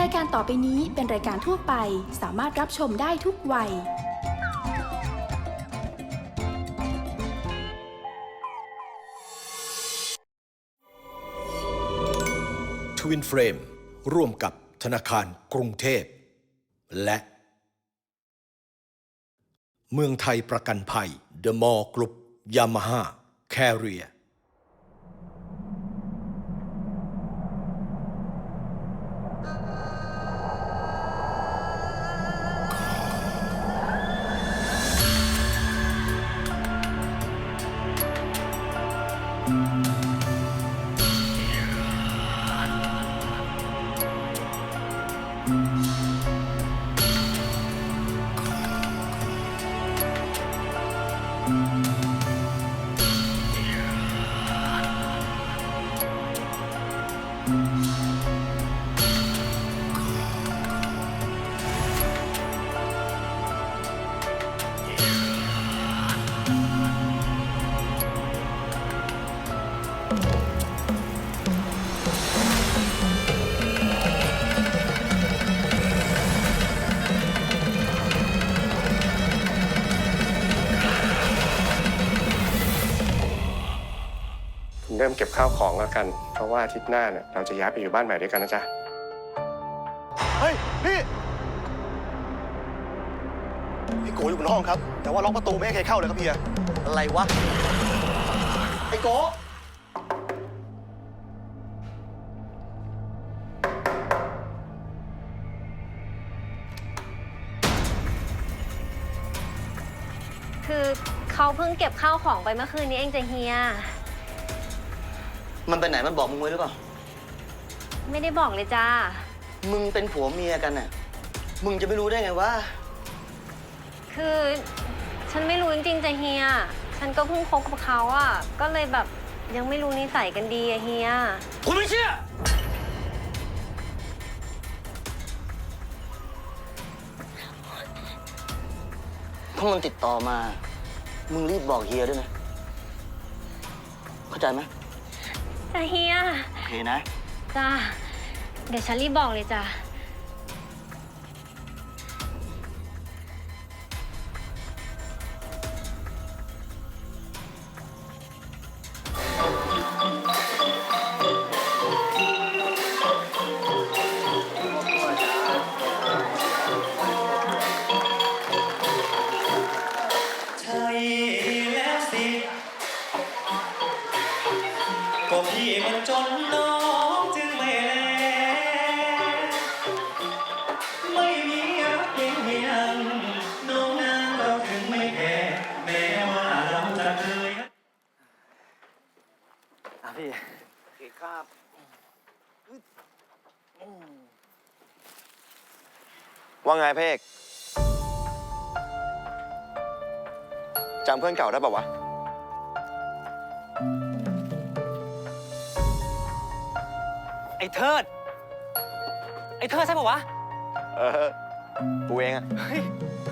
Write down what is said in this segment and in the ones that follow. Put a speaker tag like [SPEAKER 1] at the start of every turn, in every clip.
[SPEAKER 1] รายการต่อไปนี้เป็นรายการทั่วไป สามารถรับชมได้ทุกวัย
[SPEAKER 2] ทวินเฟรมร่วมกับธนาคารกรุงเทพ และ เมืองไทยประกันภัย The Mall Group Yamaha Carrier
[SPEAKER 3] เริ่ ก็บข้าวของแล้วกัน เพราะว่าอาทิตย์หน้าเนี่ยเราจะย้ายไปอยู่บ้านใหม่ด้วยกันนะจ๊ะ
[SPEAKER 4] เฮ้ย พี่ พี่โกอยู่บนห้องครับ แต่ว่าล็อกประตูไม่ให้ใครเข้าเลยครับเฮีย
[SPEAKER 5] อะไรวะ
[SPEAKER 4] ไอ้โก
[SPEAKER 6] คือเขาเพิ่งเก็บข้าวของไปเมื่อคืนนี้เองจะเฮีย
[SPEAKER 5] มันไปไหนมันบอกมึงไว้หรือเปล่า
[SPEAKER 6] ไม่ได้บอกเลยจ้า
[SPEAKER 5] มึงเป็นผัวเมียกันน่ะ มึงจะไม่รู้ได้ไงวะ
[SPEAKER 6] คือฉันไม่รู้จริงๆจะเฮีย ฉันก็เพิ่งคบกับเขาอะ ก็เลยแบบยังไม่รู้นิสัยกันดีอะเฮีย
[SPEAKER 5] คุณไม่เชื่อ ถ้ามันติดต่อมา มึงรีบบอกเฮียด้วยนะ เข้าใจไหม
[SPEAKER 6] จะเฮีย
[SPEAKER 5] โอเคนะ
[SPEAKER 6] จ้า เดี๋ยวฉันรีบบอกเลยจ้า
[SPEAKER 4] ว่าไงเพกจำเพื่อนเก่าได้ป่าวะ
[SPEAKER 7] ไอ้เทิด ไอ้เทิดใช่ปะวะ
[SPEAKER 4] เออ กูเองอะ
[SPEAKER 7] ค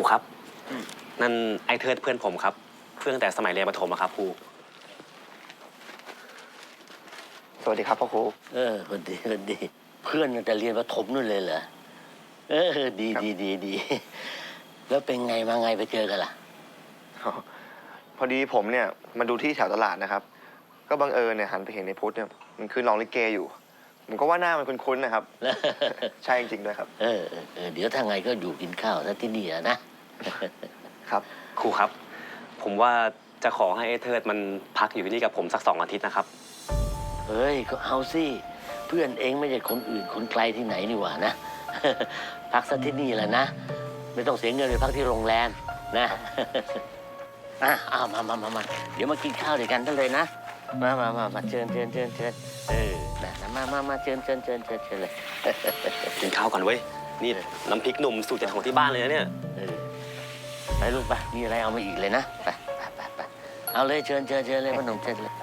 [SPEAKER 7] รูครับ นั่นไอ้เทิดเพื่อนผมครับ เพื่อนตั้งแต่สมัยเรียนประถมอะครับครู
[SPEAKER 4] สวัสดีครับพ่อครู
[SPEAKER 5] เออคนดีคนดี เพื่อนตั้งแต่เรียนประถมนู่นเลยเหรอ เออ ดี
[SPEAKER 4] ครับ
[SPEAKER 5] ดีดีดี แล้วเป็นไงมาไงไปเจอกันล่ะ
[SPEAKER 4] พอดีผมเนี่ยมาดูที่แถวตลาดนะครับ ก็บังเอิญเนี่ยหันไปเห็นในพุทธเนี่ยมันคือน้องลิเกอยู่ ผมก็ว่าหน้ามันคุ้นๆนะครับ ใช่จริงๆด้วยครับ
[SPEAKER 5] เออเออเออเดี๋ยวถ้าไงก็อยู่กินข้าวซะที่นี่อะนะ
[SPEAKER 4] ครับ
[SPEAKER 7] ครูครับ ผมว่าจะขอให้ไอ้เทิดมันพักอยู่ที่นี่กับผมสักสองอาทิตย์นะครับ
[SPEAKER 5] เฮ้ย ก็เอาสิ เพื่อนเองไม่ใช่คนอื่นคนไกลที่ไหนนี่หว่านะ พักซะที่นี่แหละนะ ไม่ต้องเสียเงินไปพักที่โรงแรมนะ อะอ้าวมามามามาเดี๋ยวมากินข้าวด้วยกันได้เลยนะ มามามามาเชิญเชิญเชิญเชิญเออนะนะมามามาเชิญเชิญเชิญเชิญเชิญเลย
[SPEAKER 7] กินข้าวก่อนเว้ย นี่น้ำพริกหนุ่มสูตรเด็ดของที่บ้านเลยนะเนี่ย
[SPEAKER 5] เออ ไปลูกไป มีอะไรเอามาอีกเลยนะ ไปไปไปไปเอาเลยเชิญเชิญเชิญเลยพ่อหนุ่มเชิญเลย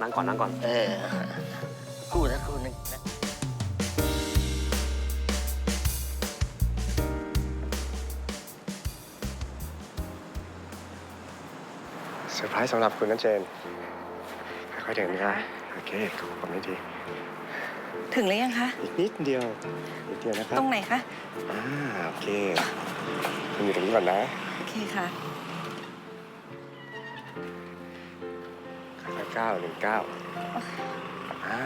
[SPEAKER 7] นั่งก่อนนั่งก่อน
[SPEAKER 5] เออคู่นะคู่หนึงนะ
[SPEAKER 3] เซอร์ไพรส์สำหรับคุณนะเจนค่อยๆเดินนะโอเคถูกผมไม่ดี
[SPEAKER 8] ถึงหรือยังคะ
[SPEAKER 3] อีกนิดเดียวนิดเดียวนะครับ
[SPEAKER 8] ตรงไหนคะ
[SPEAKER 3] อ่าโอเคคุณอยู่ตรงนี้ก่อนนะ
[SPEAKER 8] โอเคค่ะ
[SPEAKER 3] ค่อยๆก้าวหนึ่งก้าวอ่า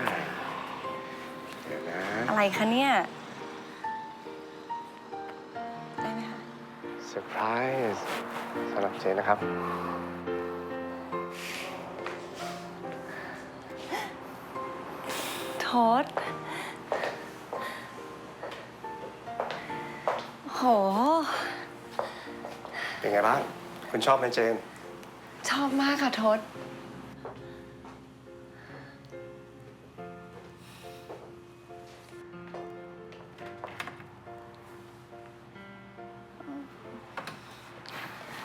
[SPEAKER 3] เดี๋ยวนะ
[SPEAKER 8] อะไรคะเนี่ย ได้ไหมคะ
[SPEAKER 3] เซอร์ไพรส์สำหรับเจนนะครับ
[SPEAKER 8] โทษ โห
[SPEAKER 3] เป็นไงบ้าง คุณชอบไหมเจน
[SPEAKER 8] ชอบมากค่ะทศ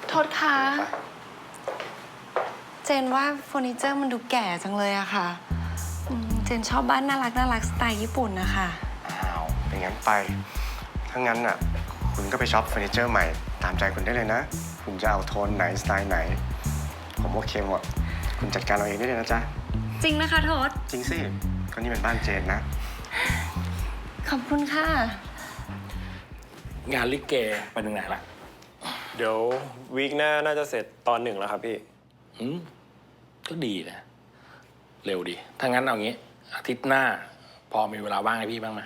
[SPEAKER 8] โทษคะ เจนว่าเฟอร์นิเจอร์มันดูแก่จังเลยอะค่ะอืมเจนชอบบ้านน่ารักน่ารักสไตล์ญี่ปุ่นนะคะ
[SPEAKER 3] อ้าวเป็นงั้นไป ถ้างั้นอะ คุณก็ไปช็อปเฟอร์นิเจอร์ใหม่ ตามใจคุณได้เลยนะ คุณจะเอาโทนไหนสไตล์ไหน ผมโอเคหมด คุณจัดการเอาเองได้เลยนะจ๊ะ
[SPEAKER 8] จริงนะคะโทษ
[SPEAKER 3] จริงสิก็นี่เป็นบ้านเจนนะ
[SPEAKER 8] ขอบคุณค่ะ
[SPEAKER 9] งานลิเกไปถึงไหนละ
[SPEAKER 10] เดี๋ยววีคหน้าน่าจะเสร็จตอนหนึ่งแล้วครับพี่
[SPEAKER 9] อืมก็ดีนะ เร็วดี ถ้างั้นเอางี้ อาทิตย์หน้า พอมีเวลาว่างให้พี่บ้างไหม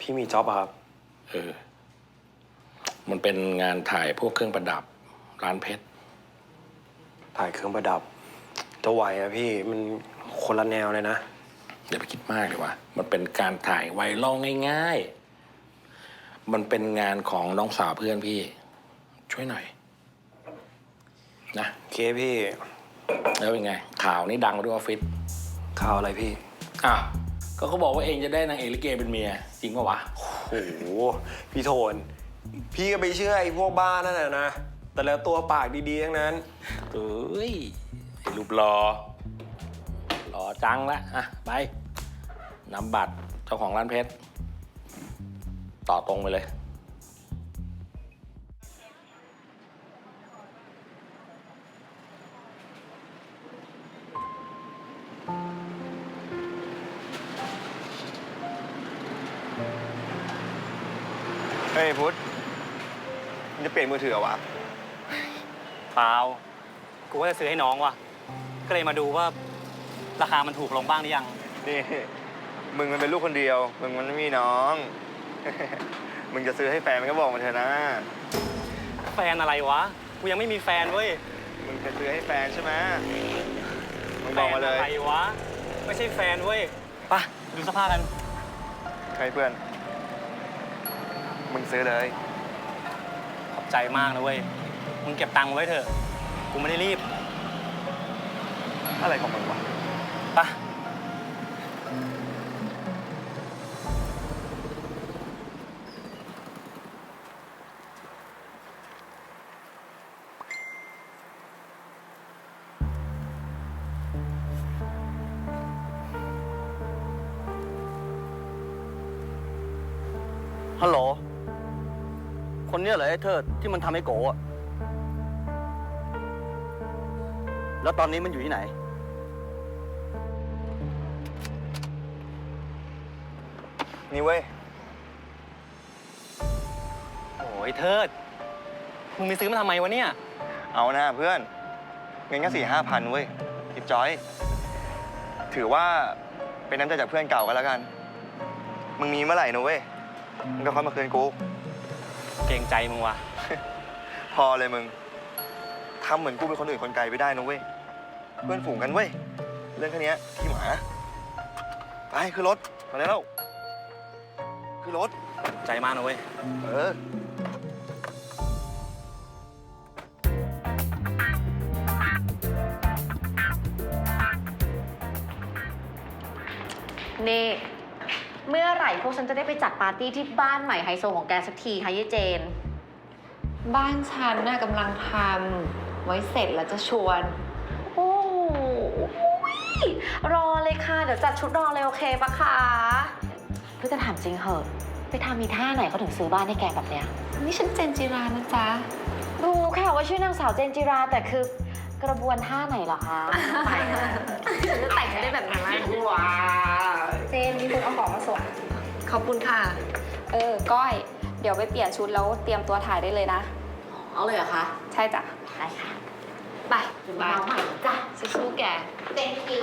[SPEAKER 10] พี่มีจ็อบอะครับ
[SPEAKER 9] เออ มันเป็นงานถ่ายพวกเครื่องประดับร้านเพชร
[SPEAKER 10] ถ่ายเครื่องประดับ จะไหวอะพี่มันคนละแนวเลยนะ
[SPEAKER 9] อย่าไปคิดมากเลยว่ามันเป็นการถ่ายไวรัลง่ายๆ มันเป็นงานของน้องสาวเพื่อนพี่ ช่วยหน่อย นะ
[SPEAKER 10] โอเคพี่
[SPEAKER 9] แล้วเป็นไง ข่าวนี้ดังไปทั่วออฟฟิศ
[SPEAKER 10] ข่าวอะไรพี่
[SPEAKER 9] อ้าวก็เขาบอกว่าเองจะได้นางเอกลิเกเป็นเมีย จริงปะวะ
[SPEAKER 10] โอ้โหพี่โทน พี่ก็ไปเชื่อไอ้พวกบ้านั่นแหละนะ แต่แล้วตัวปากดีๆทั้งนั้น
[SPEAKER 9] เอ้ยไอ้รูปรอรอจังละอะ ไปนำบัตรเจ้าของร้านเพชร ต่อตรงไปเลย
[SPEAKER 4] เฮ้ยพุทธมึง จะเปลี่ยนมือถือเหรอวะ
[SPEAKER 7] เปล่า กูว่าจะซื้อให้น้องว่ะ ก็เลยมาดูว่าราคามันถูกลงบ้างหรือยัง
[SPEAKER 4] นี่ มึงมันเป็นลูกคนเดียว มึงมันไม่มีน้อง มึงจะซื้อให้แฟนมันก็บอกมาเถอะนะ
[SPEAKER 7] แฟนอะไรวะ กูยังไม่มีแฟนเว้ย
[SPEAKER 4] มึงจะซื้อให้แฟนใช่ไหมมึงบอกมาเลย
[SPEAKER 7] แฟนอะไรวะ ไม่ใช่แฟนเว้ยไปะดูสภาพกัน
[SPEAKER 4] ใครเพื่อน มึงซื้อเลย
[SPEAKER 7] ขอบ ใจมากนะเว้ย มึงเก็บตังค์ไว้เถอะ กูไม่ได้รีบ
[SPEAKER 4] อะไรของมึงวะ
[SPEAKER 7] ไปะ
[SPEAKER 5] ฮัลโหล คนเนี้ยเหรอไอ้เทิดที่มันทำให้โกะแล้วตอนนี้มันอยู่ที่ไหน
[SPEAKER 4] นี่เว้ย
[SPEAKER 7] โอ้ยเทิด มึงไปซื้อมาทำไมวะเนี่ย
[SPEAKER 4] เอาหน้าเพื่อน เงินแค่สี่ห้าพันเว้ยจิบจอย ถือว่าเป็นน้ำใจจากเพื่อนเก่ากันแล้วกัน มึงมีเมื่อไหร่นะเว้ย มึงก็ค่อยมาคืนกู
[SPEAKER 7] เกรงใจมึงวะ
[SPEAKER 4] พอเลยมึงทำเหมือนกูเป็นคนอื่นคนไกลไม่ได้นะเว้ย เพื่อนฝูงกันเว้ย เรื่องแค่เนี้ยขี้หมา ไปขึ้นรถ มาแล้วขึ้นรถ
[SPEAKER 7] ใจมากนะเว้ย
[SPEAKER 4] เออ
[SPEAKER 11] นี่ เมื่อไหร่พวกฉันจะได้ไปจัดปาร์ตี้ที่บ้านใหม่ไฮโซของแกสักทีคะยายเจน
[SPEAKER 7] บ้านฉันน่ะกำลังทำไว้เสร็จแล้วจะชวน
[SPEAKER 11] โอ้โหรอเลยค่ะ เดี๋ยวจัดชุดรอเลยโอเคปะคะเพื่อจะถามจริงเหอะ ไปทำมีท่าไหนเขาถึงซื้อบ้านให้แกแบบเนี้ย
[SPEAKER 7] นี่ฉันเจนจิรานะจ๊ะ
[SPEAKER 11] รู้ค่ะว่าชื่อนางสาวเจนจิราแต่คือกระบวนท่าไหนเหรอคะ
[SPEAKER 12] ฉันจะแต่งให้ได้แบบนั้น
[SPEAKER 7] ว้า
[SPEAKER 1] เจนมีคนเอาของมาส่ง
[SPEAKER 7] ขอบคุณค่ะ
[SPEAKER 1] เออ ก้อย เดี๋ยวไปเปลี่ยนชุดแล้วเตรียมตัวถ่ายได้เลยนะ
[SPEAKER 11] เอาเลยเหรอคะ
[SPEAKER 1] ใช่จ้ะ
[SPEAKER 11] ได้ค่ะ
[SPEAKER 7] ไป
[SPEAKER 11] มาใหม่จ้ะ
[SPEAKER 7] สู้ๆแก
[SPEAKER 11] Thank you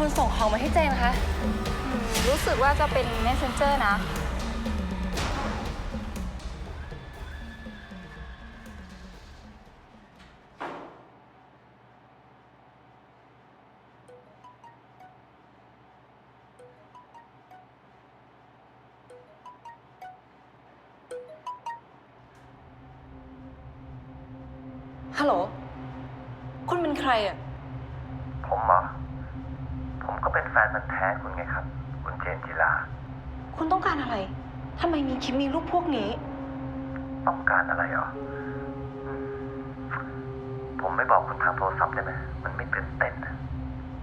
[SPEAKER 7] ครเป็นคนส่งของมาให้เจนคะ
[SPEAKER 1] รู้สึกว่าจะเป็น messenger นะ
[SPEAKER 7] ฮัลโหล คุณเป็นใครอะ
[SPEAKER 13] ผมเหรอผม ก็เป็นแฟนมันธุ์แท้คุณไงครับ คุณเจนจิลา
[SPEAKER 7] คุณต้องการอะไร ทำไมมีคลิปมีรูปพวกนี้
[SPEAKER 13] ต้องการอะไรเหรออืมผมไม่บอกคุณทางโทรศัพท์ได้ไหมมันไม่ตื่นเต้นนะ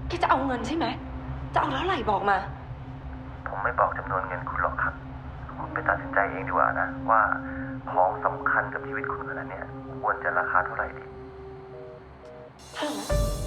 [SPEAKER 7] แกจะเอาเงินใช่ไหม จะเอาเท่าไหร่บอกมา
[SPEAKER 13] ผมไม่บอกจำนวนเงินคุณหรอกครับ คุณไปตัดสินใจเองดีกว่านะ ว่าของสำคัญกับชีวิตคุณขนาดเนี้ยควรจะราคาเท่าไหร่ดี
[SPEAKER 14] ส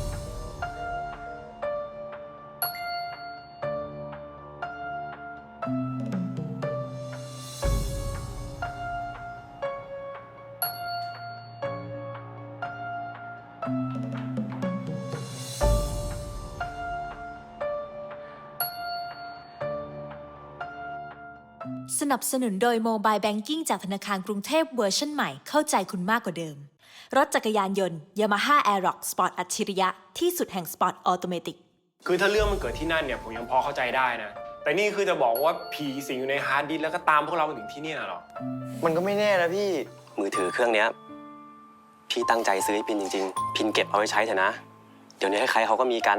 [SPEAKER 14] นับสนุนโดยโมบายแบงกิ้งจากธนาคารกรุงเทพเวอร์ชันใหม่เข้าใจคุณมากกว่าเดิม รถจักรยานยนต์ Yamaha Aerox Sport อัจฉริยะ ที่สุดแห่ง Sport Automatic
[SPEAKER 10] คือถ้าเรื่องมันเกิดที่นั่นเนี่ยผมยังพอเข้าใจได้นะ แต่นี่คือจะบอกว่าผีสิงอยู่ในฮาร์ดดิสก์แล้วก็ตามพวกเรามาถึงที่เนี่ยเหรอ
[SPEAKER 13] มันก็ไม่แน่นะพี่
[SPEAKER 9] มือถือเครื่องเนี้ยพี่ตั้งใจซื้อให้พินจริง ๆ พินเก็บเอาไว้ใช้เถอะนะ เดี๋ยวนี้ใครๆเขาก็มีกัน